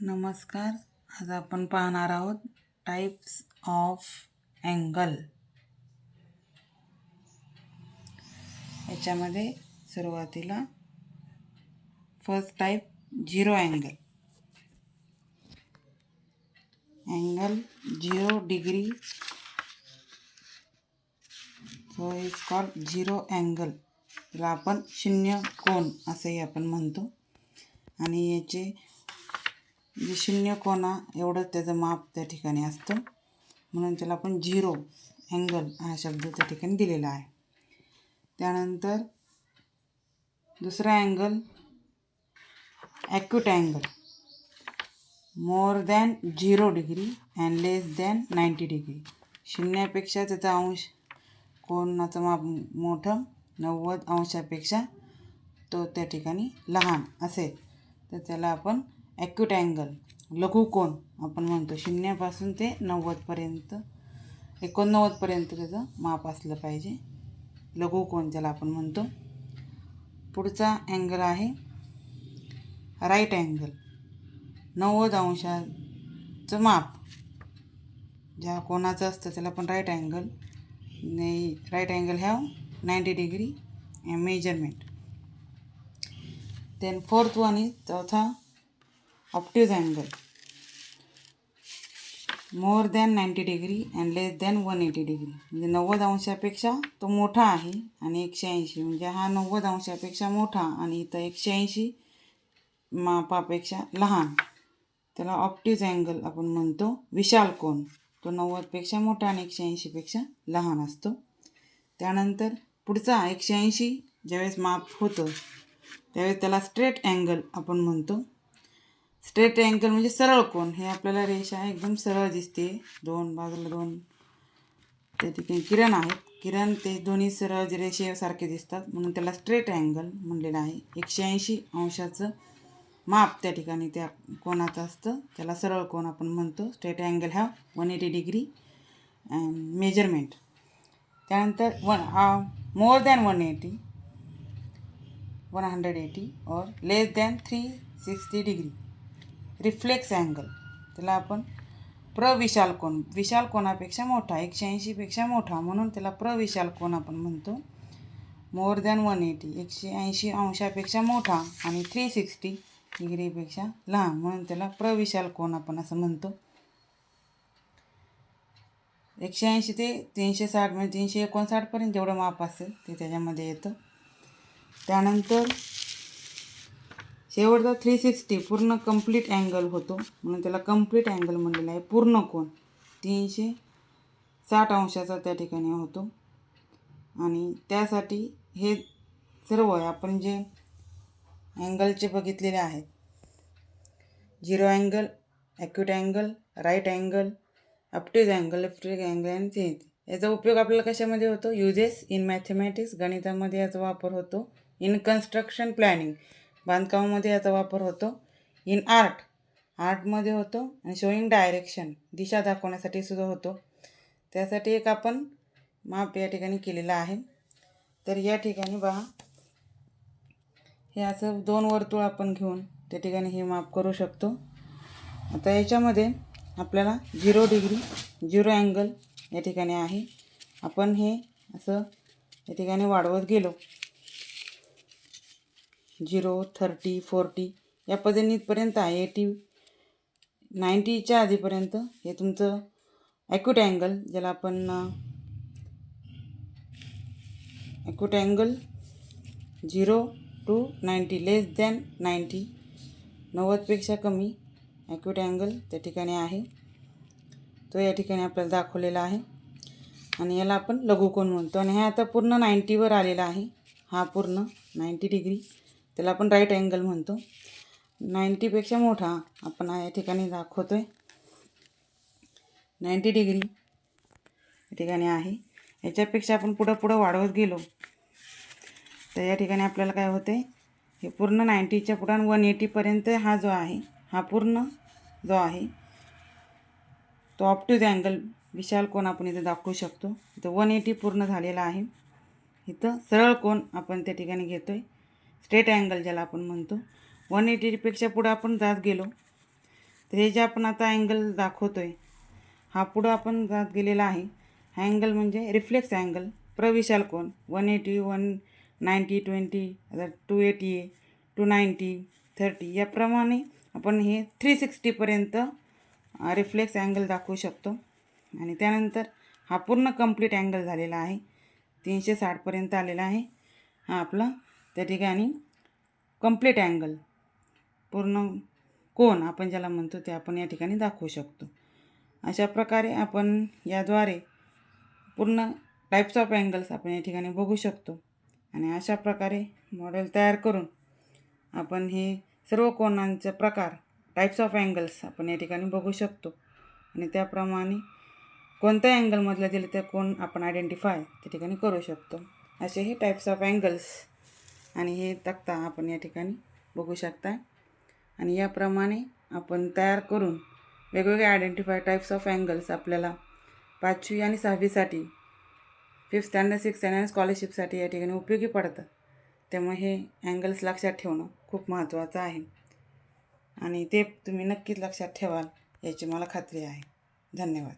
नमस्कार. आज आपण पाहणार आहोत टाईप्स ऑफ अँगल याच्यामध्ये सुरुवातीला first type zero angle angle zero degree so is called zero angle त्याला आपण शून्य कोण असंही आपण म्हणतो. आणि याचे जे शून्य कोणा एवढंच त्याचं माप त्या ठिकाणी असतं. म्हणून त्याला आपण झिरो अँगल हा शब्द त्या ठिकाणी दिलेला आहे. त्यानंतर दुसरा angle acute angle. More than zero degree and less than ninety degree. शून्यापेक्षा त्याचा अंश कोणाचं माप मोठं नव्वद अंशापेक्षा तो त्या ठिकाणी लहान असेल. तर त्याला आपण ॲक्यूट अँगल लघुकोन आपण म्हणतो शून्यापासून ते नव्वदपर्यंत एकोणनव्वदपर्यंत त्याचं माप असलं पाहिजे. लघुकोन ज्याला आपण म्हणतो. पुढचा अँगल आहे राईट अँगल नव्वद अंशाचं माप. ज्या कोणाचं असतं त्याला आपण राईट अँगल नाही right angle have ninety degree measurement then fourth one is चौथा obtuse angle more than ninety degree and less than one eighty degree म्हणजे नव्वद अंशापेक्षा तो मोठा आहे आणि एकशे ऐंशी. म्हणजे हा नव्वद अंशापेक्षा मोठा आणि इथं एकशे ऐंशी मापापेक्षा लहान. त्याला ऑप्टिज अँगल आपण म्हणतो विशाल कोण तो नव्वदपेक्षा मोठा आणि एकशे ऐंशीपेक्षा लहान असतो. त्यानंतर पुढचा एकशे ऐंशी ज्यावेळेस माप होतं त्यावेळेस त्याला स्ट्रेट अँगल आपण म्हणतो. स्ट्रेट अँगल म्हणजे सरळ कोण? हे आपल्याला रेषा एकदम सरळ दिसते. दोन बाजूला दोन. त्या ठिकाणी किरण आहेत किरण ते दोन्ही सरळ रेषेसारखे दिसतात. म्हणून त्याला स्ट्रेट अँगल म्हणलेलं आहे. एकशे ऐंशी अंशाचं माप त्या ठिकाणी त्या कोणाचं असतं त्याला सरळ कोण आपण म्हणतो. स्ट्रेट अँगल हा वन एटी डिग्री मेजरमेंट त्यानंतर one more than one eighty one hundred eighty और less than three sixty degree reflex angle. त्याला आपण प्रविशाल कोण विशाल कोणापेक्षा मोठा एकशे ऐंशीपेक्षा मोठा म्हणून त्याला प्रविशाल कोण आपण म्हणतो. मोर दॅन वन एटी एकशे ऐंशी अंशापेक्षा मोठा आणि थ्री सिक्स्टी डिग्रीपेक्षा लहान म्हणून त्याला प्रविशाल कोण आपण असं म्हणतो. एकशे ऐंशी ते तीनशे साठ म्हणजे तीनशे एकोणसाठपर्यंत जेवढं माप असेल ते त्याच्यामध्ये येतं. त्यानंतर शेवटचा थ्री सिक्स्टी पूर्ण कंप्लीट अँगल होतो. म्हणून त्याला कंप्लीट अँगल म्हणलेला आहे. पूर्ण कोण तीनशे साठ अंशाचा त्या ठिकाणी होतो. आणि त्यासाठी हे सर्व आपण जे अँगलचे बघितलेले आहेत. Zero angle acute angle right angle obtuse angle reflex angle आणि ते याचा उपयोग आपल्याला कशामध्ये होतो? युजेस इन मॅथमॅटिक्स गणितामध्ये याचा वापर होतो. इन कन्स्ट्रक्शन प्लॅनिंग बांधकामामध्ये याचा वापर होतो. इन आर्ट आर्टमध्ये होतो आणि शोईंग डायरेक्शन दिशा दाखवण्यासाठी सुद्धा होतो. त्यासाठी एक आपण माप या ठिकाणी केलेला आहे. तर या ठिकाणी पहा हे असं दोन वर्तुळ आपण घेऊन त्या ठिकाणी हे माप करू शकतो. आता याच्यामध्ये आपल्याला झिरो डिग्री झिरो अँगल या ठिकाणी आहे. आपण हे असं या ठिकाणी वाढवत गेलो. झिरो थर्टी फोर्टी या पद्धतीपर्यंत आहे. एटी नाईंटीच्या आधीपर्यंत हे तुमचं ॲक्यूट अँगल ज्याला आपण acute angle zero to ninety less than ninety नव्वदपेक्षा कमी ॲक्यूट अँगल त्या ठिकाणी आहे. तो या ठिकाणी आपल्याला दाखवलेला आहे. आणि याला आपण लघुकोन म्हणतो. आणि हे आता पूर्ण नाईंटीवर आलेला आहे. हा पूर्ण नाईंटी डिग्री. त्याला आपण राईट अँगल म्हणतो. नाईंटीपेक्षा मोठा आपण या ठिकाणी दाखवतो आहे नाईंटी डिग्री या ठिकाणी आहे. याच्यापेक्षा आपण पुढं पुढं वाढवत गेलो. तर या ठिकाणी आपल्याला काय होते? हे पूर्ण नाईंटीच्या पुढं वन एटीपर्यंत हा जो आहे हा पूर्ण जो आहे तो अप टू द अँगल विशाल कोण आपण इथं दाखवू शकतो. तर वन एटी पूर्ण झालेला आहे. इथं सरळ कोण आपण त्या ठिकाणी घेतो आहे स्ट्रेट अँगल ज्याला आपण म्हणतो. वन एटीपेक्षा पुढं आपण जात गेलो. तर हे जे आपण आता अँगल दाखवतो आहे हा पुढं आपण जात गेलेला आहे. हा अँगल म्हणजे रिफ्लेक्स अँगल प्रविशाल कोण one eighty one ninety twenty two eighty two ninety thirty याप्रमाणे आपण हे थ्री सिक्स्टीपर्यंत रिफ्लेक्स अँगल दाखवू शकतो. आणि त्यानंतर हा पूर्ण कंप्लीट अँगल झालेला आहे. तीनशे साठपर्यंत आलेला आहे. हा आपला त्या ठिकाणी कंप्लीट अँगल पूर्ण कोण आपण ज्याला म्हणतो ते आपण या ठिकाणी दाखवू शकतो. अशा प्रकारे आपण याद्वारे पूर्ण टाईप्स ऑफ अँगल्स आपण या ठिकाणी बघू शकतो. आणि अशा प्रकारे मॉडेल तयार करून आपण हे सर्व कोणांचे प्रकार टाईप्स ऑफ अँगल्स आपण या ठिकाणी बघू शकतो. आणि त्याप्रमाणे कोणत्या अँगलमधलं दिलं तर कोण आपण आयडेंटिफाय त्या ठिकाणी करू शकतो. असे हे टाईप्स ऑफ अँगल्स आणि हे तक्ता आपण या ठिकाणी. बघू शकता आणि याप्रमाणे आपण तयार करून वेगवेगळे आयडेंटिफाय टाईप्स ऑफ अँगल्स आपल्याला पाचवी आणि सहावीसाठी फिफ्थ स्टँडर्ड सिक्स स्टँडर्ड स्कॉलरशिपसाठी या ठिकाणी उपयोगी पडतात त्यामुळे हे अँगल्स लक्षात ठेवणं खूप महत्त्वाचं आहे. आणि ते तुम्ही नक्कीच लक्षात ठेवाल याची मला खात्री आहे. धन्यवाद.